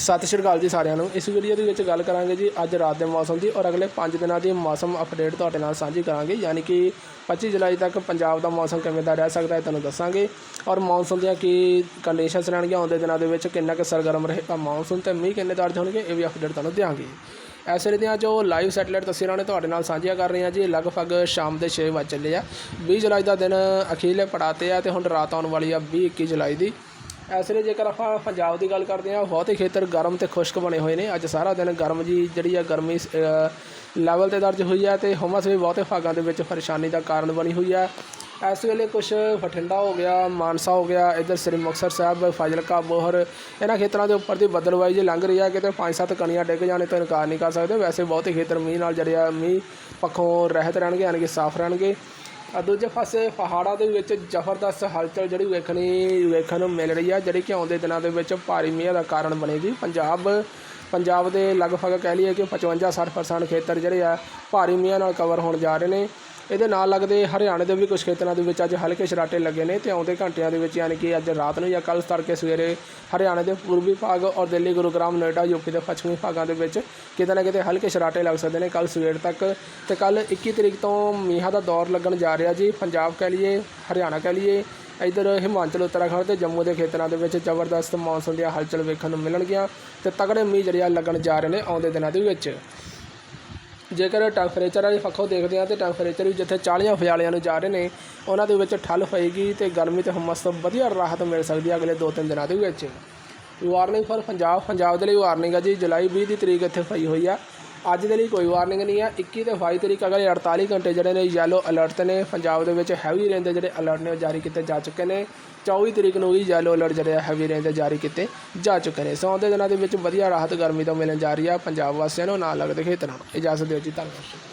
ਸਤਿ ਸ਼੍ਰੀ ਅਕਾਲ ਜੀ ਸਾਰਿਆਂ ਨੂੰ। ਇਸ ਵੀਡੀਓ ਦੇ ਵਿੱਚ ਗੱਲ ਕਰਾਂਗੇ ਜੀ ਅੱਜ ਰਾਤ ਦੇ ਮੌਸਮ ਦੀ ਔਰ ਅਗਲੇ 5 ਦਿਨਾਂ ਦੀ ਮੌਸਮ ਅਪਡੇਟ ਤੁਹਾਡੇ ਨਾਲ ਸਾਂਝੀ ਕਰਾਂਗੇ। ਯਾਨੀ ਕਿ 25 ਜੁਲਾਈ ਤੱਕ ਪੰਜਾਬ ਦਾ ਮੌਸਮ ਕਿਵੇਂ ਦਾ ਰਹਿ ਸਕਦਾ ਹੈ ਤੁਹਾਨੂੰ ਦੱਸਾਂਗੇ। ਔਰ ਮੌਨਸੂਨ ਦੀਆਂ ਕੀ ਕੰਡੀਸ਼ਨਸ ਰਹਿਣਗੀਆਂ ਆਉਂਦੇ ਦਿਨਾਂ ਦੇ ਵਿੱਚ ਕਿੰਨਾ ਕੁ ਸਰਗਰਮ ਰਹੇਗਾ ਮੌਨਸੂਨ ਤੇ ਮੀਂਹ ਕਿੰਨੇ ਦਰਜ ਹੋਣਗੇ ਇਹ ਵੀ ਅਪਡੇਟ ਤੁਹਾਨੂੰ ਦਿਆਂਗੇ। ਐਸੇ ਦੀਆਂ ਜੋ ਲਾਈਵ ਸੈਟੇਲਾਈਟ ਤਸਵੀਰਾਂ ਨੇ ਤੁਹਾਡੇ ਨਾਲ ਸਾਂਝੀਆਂ ਕਰ ਰਹੇ ਹਾਂ ਜੀ। ਲਗਭਗ ਸ਼ਾਮ ਦੇ 6 ਵਜੇ ਚੱਲੇ ਆ। 20 ਜੁਲਾਈ ਦਾ ਦਿਨ ਅਖੀਰਲੇ ਪੜਾਤੇ ਆ ਤੇ ਹੁਣ ਰਾਤ ਆਉਣ ਵਾਲੀ ਆ 20 21 ਜੁਲਾਈ ਦੀ। ਇਸ ਲਈ ਜੇਕਰ ਆਪਾਂ ਪੰਜਾਬ ਦੀ ਗੱਲ ਕਰਦੇ ਹਾਂ, ਬਹੁਤੇ ਖੇਤਰ ਗਰਮ ਤੇ ਖੁਸ਼ਕ ਬਣੇ ਹੋਏ ਨੇ। ਅੱਜ ਸਾਰਾ ਦਿਨ ਗਰਮ ਜੀ, ਜਿਹੜੀ ਆ ਗਰਮੀ ਲੈਵਲ ਤੇ ਦਰਜ ਹੋਈ ਹੈ ਤੇ ਹੁਮਸ ਵੀ ਬਹੁਤੇ ਭਾਗਾਂ ਦੇ ਵਿੱਚ ਪਰੇਸ਼ਾਨੀ ਦਾ ਕਾਰਨ ਬਣੀ ਹੋਈ ਹੈ ਇਸ ਵੇਲੇ ਕੁਝ ਬਠਿੰਡਾ ਹੋ ਗਿਆ, ਮਾਨਸਾ ਹੋ ਗਿਆ, ਇੱਧਰ ਸ੍ਰੀ ਮੁਕਤਸਰ ਸਾਹਿਬ, ਫਾਜ਼ਿਲਕਾ, ਬੋਹਰ, ਇਹਨਾਂ ਖੇਤਰਾਂ ਦੇ ਉੱਪਰ ਦੀ ਬੱਦਲਵਾਈ ਜੇ ਲੰਘ ਰਹੀ ਹੈ ਕਿਤੇ ਪੰਜ ਸੱਤ ਕਣੀਆਂ ਡਿੱਗ ਜਾਣੇ ਤੋਂ ਇਨਕਾਰ ਨਹੀਂ ਕਰ ਸਕਦੇ। ਵੈਸੇ ਬਹੁਤੇ ਖੇਤਰ ਮੀਂਹ ਨਾਲ ਜਿਹੜੇ ਆ ਮੀਂਹ ਪੱਖੋਂ ਰਹਿਤ ਰਹਿਣਗੇ, ਯਾਨੀ ਕਿ ਸਾਫ਼ ਰਹਿਣਗੇ। ਦੂਜੇ ਪਾਸੇ ਪਹਾੜਾਂ ਦੇ ਵਿੱਚ ਜ਼ਬਰਦਸਤ ਹਲਚਲ ਜਿਹੜੀ ਵੇਖਣੀ, ਵੇਖਣ ਨੂੰ ਮਿਲ ਰਹੀ ਹੈ ਜਿਹੜੀ ਕਿ ਆਉਂਦੇ ਦਿਨਾਂ ਦੇ ਵਿੱਚ ਭਾਰੀ ਮੀਂਹ ਦਾ ਕਾਰਨ ਬਣੇਗੀ। ਪੰਜਾਬ ਪੰਜਾਬ ਦੇ ਲਗਭਗ ਕਹਿ ਲਈਏ ਕਿ 55-60% ਖੇਤਰ ਜਿਹੜੇ ਆ ਭਾਰੀ ਮੀਂਹ ਨਾਲ ਕਵਰ ਹੋਣ ਜਾ ਰਹੇ ਨੇ। ਇਹਦੇ ਨਾਲ ਲੱਗਦੇ ਹਰਿਆਣੇ ਦੇ ਵੀ ਕੁਝ ਖੇਤਰਾਂ ਦੇ ਵਿੱਚ ਅੱਜ ਹਲਕੇ ਛਰਾਟੇ ਲੱਗੇ ਨੇ ਤੇ ਆਉਂਦੇ ਘੰਟਿਆਂ ਦੇ ਵਿੱਚ ਯਾਨੀ ਕਿ ਅੱਜ ਰਾਤ ਨੂੰ ਜਾਂ ਕੱਲ੍ਹ ਤੜਕੇ ਸਵੇਰੇ ਹਰਿਆਣੇ ਦੇ ਪੂਰਬੀ ਭਾਗ ਔਰ ਦਿੱਲੀ, ਗੁਰੂਗ੍ਰਾਮ, ਨੋਇਡਾ ਯੂਪੀ ਦੇ ਪੱਛਮੀ ਭਾਗਾਂ ਦੇ ਵਿੱਚ ਕਿਤੇ ਨਾ ਕਿਤੇ ਹਲਕੇ ਛਰਾਟੇ ਲੱਗ ਸਕਦੇ ਨੇ ਕੱਲ੍ਹ ਸਵੇਰ ਤੱਕ ਤੇ ਕੱਲ੍ਹ 21 ਤਰੀਕ ਤੋਂ ਮੀਂਹਾਂ ਦਾ ਦੌਰ ਲੱਗਣ ਜਾ ਰਿਹਾ ਜੀ। ਪੰਜਾਬ ਕਹਿ ਲਈਏ, ਹਰਿਆਣਾ ਕਹਿ ਲਈਏ, ਇਧਰ ਹਿਮਾਚਲ, ਉੱਤਰਾਖੰਡ ਤੇ ਜੰਮੂ ਦੇ ਖੇਤਰਾਂ ਦੇ ਵਿੱਚ ਜ਼ਬਰਦਸਤ ਮੌਨਸੂਨ ਦੀਆਂ ਹਲਚਲ ਵੇਖਣ ਨੂੰ ਮਿਲਣਗੀਆਂ ਤੇ ਤਗੜੇ ਮੀਂਹ ਜਿਹੜਿਆ ਲੱਗਣ ਜਾ ਰਹੇ ਨੇ ਆਉਂਦੇ ਦਿਨਾਂ ਦੇ ਵਿੱਚ। ਜੇਕਰ ਟੈਂਪਰੇਚਰ ਵਾਲੀ ਪੱਖੋਂ ਦੇਖਦੇ ਹਾਂ ਤਾਂ ਟੈਂਪਰੇਚਰ ਵੀ ਜਿੱਥੇ 40 ਫਜਾਲਿਆਂ ਨੂੰ ਜਾ ਰਹੇ ਨੇ, ਉਹਨਾਂ ਦੇ ਵਿੱਚ ਠੱਲ ਪਏਗੀ ਤੇ ਗਰਮੀ ਤੇ ਹਮਸ ਤੋਂ ਵਧੀਆ ਰਾਹਤ ਮਿਲ ਸਕਦੀ ਹੈ ਅਗਲੇ 2-3 ਦਿਨਾਂ ਦੇ ਵਿੱਚ। ਵਾਰਨਿੰਗ ਫॉर ਪੰਜਾਬ ਪੰਜਾਬ ਦੇ ਲਈ ਵਾਰਨਿੰਗ ਹੈ ਜੀ, ਜੁਲਾਈ 20 ਦੀ ਤਰੀਕ ਇੱਥੇ ਪਈ ਹੋਈ ਆ। ਅੱਜ ਦੇ ਲਈ ਕੋਈ ਵਾਰਨਿੰਗ ਨਹੀਂ ਹੈ। 21 ਤੇ 22 ਤਰੀਕ ਅਗਲੇ 48 ਘੰਟੇ ਜਿਹੜੇ ਨੇ ਯੈਲੋ ਅਲਰਟ ਨੇ। ਪੰਜਾਬ ਦੇ ਵਿੱਚ ਹੈਵੀ ਰੇਨ ਦੇ ਜਿਹੜੇ ਅਲਰਟ ਨੇ ਉਹ ਜਾਰੀ ਕੀਤੇ ਜਾ ਚੁੱਕੇ ਨੇ। 24 ਤਰੀਕ ਨੂੰ ਵੀ ਯੈਲੋ ਅਲਰਟ ਜਿਹੜੇ ਆ ਹੈਵੀ ਰੇਨ ਦੇ ਜਾਰੀ ਕੀਤੇ ਜਾ ਚੁੱਕੇ ਨੇ। ਸੋ ਆਉਂਦੇ ਦਿਨਾਂ ਦੇ ਵਿੱਚ ਵਧੀਆ ਰਾਹਤ ਗਰਮੀ ਤੋਂ ਮਿਲਣ ਜਾ ਰਹੀ ਆ। ਪੰਜਾਬ ਵਾਸੀਆਂ ਨੂੰ ਨਾ ਲੱਗਦੇ ਖੇਤਰਾਂ ਨੂੰ ਇਜਾਜ਼ਤ ਦਿਓ ਜੀ, ਧੰਨਵਾਦ।